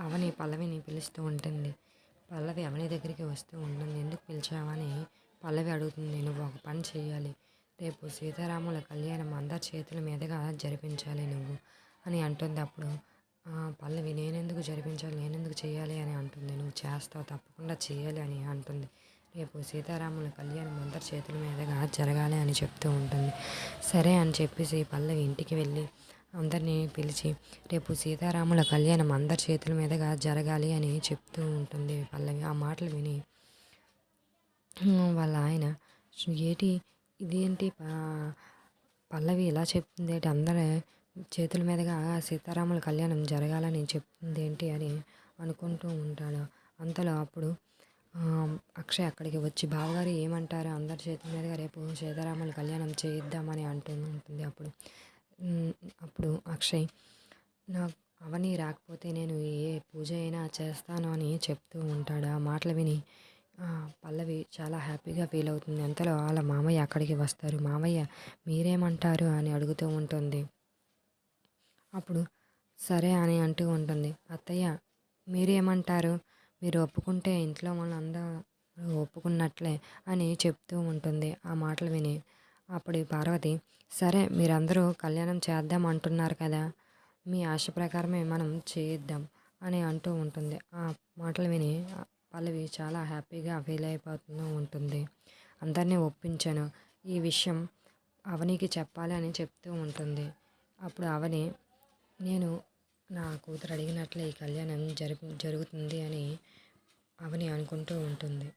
అవని పల్లవిని పిలుస్తూ ఉంటుంది. పల్లవి అవని దగ్గరికి వస్తూ ఉంటుంది. ఎందుకు పిలిచావని పల్లవి అడుగుతుంది. నువ్వు ఒక పని చేయాలి రేపు సీతారాముల కళ్యాణం అందరి చేతుల మీదుగా జరిపించాలి నువ్వు అని అంటుంది. అప్పుడు పల్లవి నేనెందుకు జరిపించాలి? నేనెందుకు చేయాలి అని అంటుంది. నువ్వు చేస్తావు తప్పకుండా చేయాలి అని అంటుంది. రేపు సీతారాముల కళ్యాణం అందరి చేతుల మీదుగా జరగాలి అని చెప్తూ ఉంటుంది. సరే అని చెప్పేసి పల్లవి ఇంటికి వెళ్ళి అందరినీ పిలిచి రేపు సీతారాముల కళ్యాణం అందరి చేతుల మీదుగా జరగాలి అని చెప్తూ ఉంటుంది పల్లవి. ఆ మాటలు విని వాళ్ళ ఆయన ఏటి ఇదేంటి ప- పల్లవి ఇలా చెప్తుంది ఏంటి? అందరి చేతుల మీదుగా సీతారాముల కళ్యాణం జరగాలని చెప్తుంది ఏంటి? అని అనుకుంటూ ఉంటాడు. అంతలో అప్పుడు అక్షయ్ అక్కడికి వచ్చి బావగారు ఏమంటారు? అందరి చేతుల మీదుగా రేపు సీతారాముల కళ్యాణం చేయిద్దామని అంటూ ఉంటుంది అప్పుడు. అప్పుడు అక్షయ్ నా అవని రాకపోతే నేను ఏ పూజ అయినా చేస్తాను అని చెప్తూ ఉంటాడు. ఆ మాటలు విని పల్లవి చాలా హ్యాపీగా ఫీల్ అవుతుంది. అంతలో వాళ్ళ మామయ్య అక్కడికి వస్తారు. మామయ్య మీరేమంటారు? అని అడుగుతూ ఉంటుంది. అప్పుడు సరే అని అంటూ ఉంటుంది. అత్తయ్య మీరేమంటారు? మీరు ఒప్పుకుంటే ఇంట్లో వాళ్ళందరూ ఒప్పుకున్నట్లే అని చెప్తూ ఉంటుంది. ఆ మాటలు విని అప్పుడు పార్వతి సరే మీరందరూ కళ్యాణం చేద్దాం అంటున్నారు కదా మీ ఆశ ప్రకారమే మనం చేయిద్దాం అని అంటూ ఉంటుంది. ఆ మాటలు విని పల్లవి చాలా హ్యాపీగా ఫీల్ అయిపోతూ ఉంటుంది. అందరినీ ఒప్పించాను. ఈ విషయం అవనికి చెప్పాలి అని చెప్తూ ఉంటుంది. అప్పుడు అవని నేను నా కూతురు అడిగినట్లే ఈ కళ్యాణం జరుగు జరుగుతుంది అని అవని అనుకుంటూ ఉంటుంది.